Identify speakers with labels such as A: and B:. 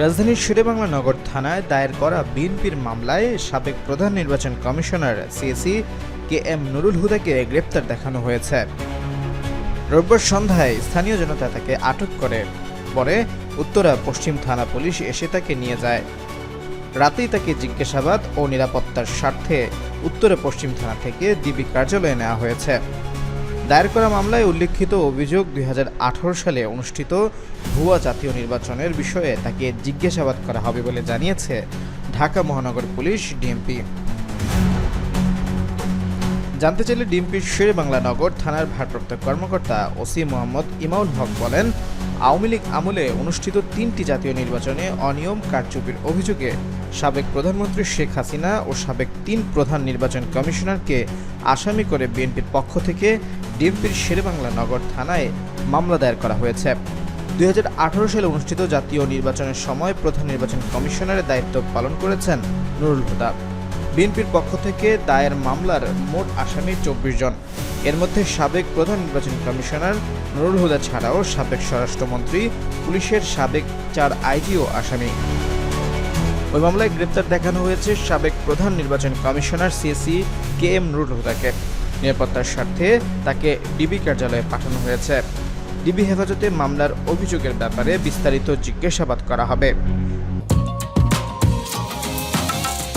A: রাজধানীর শেরেবাংলা নগর থানায় দায়ের করা বিএনপির মামলায় সাবেক প্রধান নির্বাচন commissioner CEC K M Nurul হুদাকে গ্রেপ্তার দেখানো হয়েছে। রোববার সন্ধ্যায় স্থানীয় জনতা তাকে আটক করে। পরে উত্তরা পশ্চিম থানা পুলিশ এসে তাকে নিয়ে যায়। রাতেই তাকে জিজ্ঞাসাবাদ ও নিরাপত্তার স্বার্থে উত্তরা পশ্চিম থানা থেকে ডিবি কার্যালয়ে নেওয়া হয়েছে। দায়ের করা মামলায় উল্লেখিত অভিযোগ দুই হাজার আঠারো সালে অনুষ্ঠিত ভুয়া জাতীয় নির্বাচনের বিষয়ে তাকে জিজ্ঞাসাবাদ করা হবে বলে জানিয়েছে ঢাকা মহানগর পুলিশ ডিএমপি। জানতে চাইলে ডিএমপির শেরে বাংলা নগর থানার ভারপ্রাপ্ত কর্মকর্তা ওসি মোহাম্মদ ইমাউল হক বলেন, আওয়ামী লীগ আমলে অনুষ্ঠিত তিনটি জাতীয় নির্বাচনে অনিয়ম কারচুপির অভিযোগে সাবেক প্রধানমন্ত্রী শেখ হাসিনা ও সাবেক তিন প্রধান নির্বাচন কমিশনারকে আসামি করে বিএনপির পক্ষ থেকে ডিএমপির শেরেবাংলা নগর থানায় মামলা দায়ের করা হয়েছে। দুই হাজার আঠারো সালে অনুষ্ঠিত জাতীয় নির্বাচনের সময় প্রধান নির্বাচন কমিশনারের দায়িত্ব পালন করেছেন নুরুল হুদা। বিএনপির পক্ষ থেকে দায়ের মামলার মোট আসামি চব্বিশ জন। এর মধ্যে সাবেক প্রধান নির্বাচন কমিশনার নুরুল হুদা ছাড়াও সাবেক স্বরাষ্ট্রমন্ত্রী, পুলিশের সাবেক চার আইজিও আসামি। ওই মামলায় গ্রেপ্তার দেখানো হয়েছে সাবেক প্রধান নির্বাচন commissioner CEC K M Nurul হুদাকে। নিরাপত্তার স্বার্থে তাকে ডিবি কার্যালয়ে পাঠানো হয়েছে। ডিবি হেফাজতে মামলার অভিযোগের ব্যাপারে বিস্তারিত জিজ্ঞাসাবাদ করা হবে।